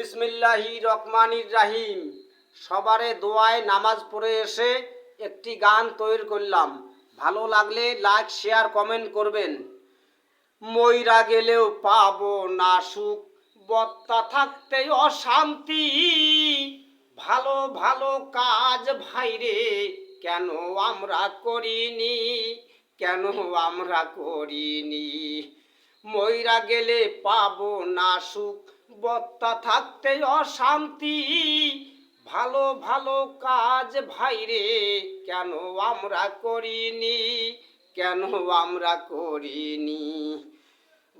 বিসমিল্লাহি রহমানির রাহিম। সবারে দোয়ায় নামাজ পড়ে এসে একটি গান তৈরি করলাম। ভালো লাগলে লাইক শেয়ার কমেন্ট করবেন। মইরা গেলেও পাবো না সুখ, বত্তা থাকতে অশান্তি। ভালো ভালো কাজ ভাইরে, কেন আমরা করিনি? কেন আমরা করিনি? মইরা গেলে পাবো না সুখ। বত্তা থাকতে অশান্তি। ভালো ভালো কাজ ভাইরে কেন আমরা করিনি? কেন আমরা করিনি?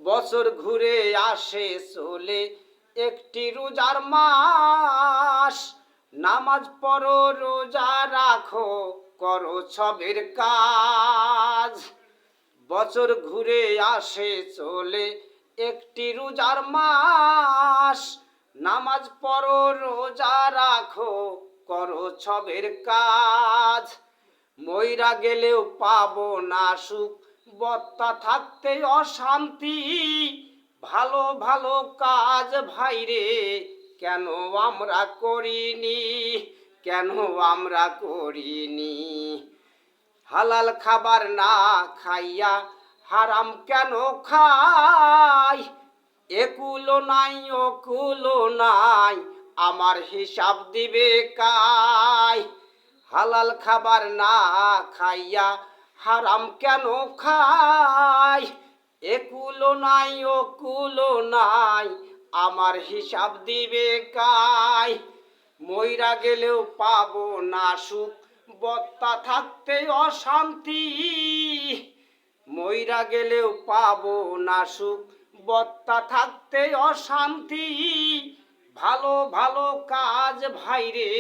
বছর ঘুরে আসে, চলে একটি রোজার মাস। নামাজ পড়ো, রোজা রাখো, করো ছবের কাজ। বছর ঘুরে আসে চলে একটি রোজার মাস। নামাজ পড়ো, রোজা রাখো, করো ছবের কাজ। ময়রা গেলেও পাবো না সুখ, বত্তা থাকতে অশান্তি। ভালো ভালো কাজ ভাইরে কেন আমরা করিনি? কেন আমরা করিনি? হালাল খাবার না খাইয়া হারাম কেন খাই? একুলো নাই ওকুলো নাই, আমার হিসাব দিবে কাই? হালাল খাবার না খাইয়া হারাম কেন খাই? একুলো নাই ওকুলো নাই, আমার হিসাব দিবে কাই? মইরা গেলেও পাবো না সুখ বত্তা থাকতে অশান্তি। মইরা গেলেও পাবো না সুখ বত্তা থাকতে অশান্তি। ভালো ভালো কাজ ভাইরে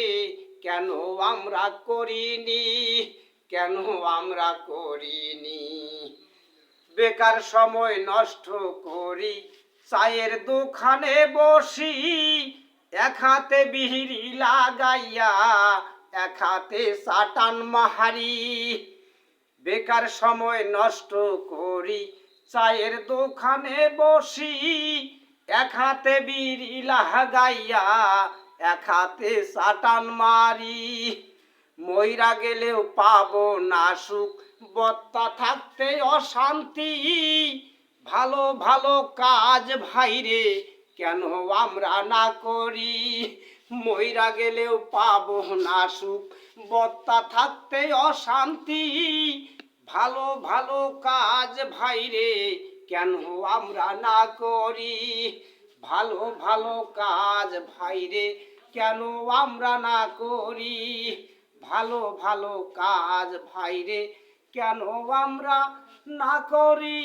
কেন আমরা করিনি? কেন আমরা করিনি? বেকার সময় নষ্ট করি, চায়ের দোকানে বসি, এক হাতে বিহিরি লাগাইয়া এক হাতে সাটান মাহারি। বেকার সময় নষ্ট করি, চায়ের দোকানে বসি। এক হাতে বিড়ি লাগাইয়া এক হাতে সাটান মারি। মইরা গেলেও পাবো না সুখ, বত্তা থাকতে অশান্তি। ভালো ভালো কাজ ভাইরে, কেন আমরা না করি? মইরা গেলেও পাবো না সুখ। বত্তা থাকতে অশান্তি। ভালো ভালো কাজ ভাইরে কেন আমরা না করি? ভালো ভালো কাজ ভাইরে কেন আমরা না করি? ভালো ভালো কাজ ভাইরে কেন আমরা না করি?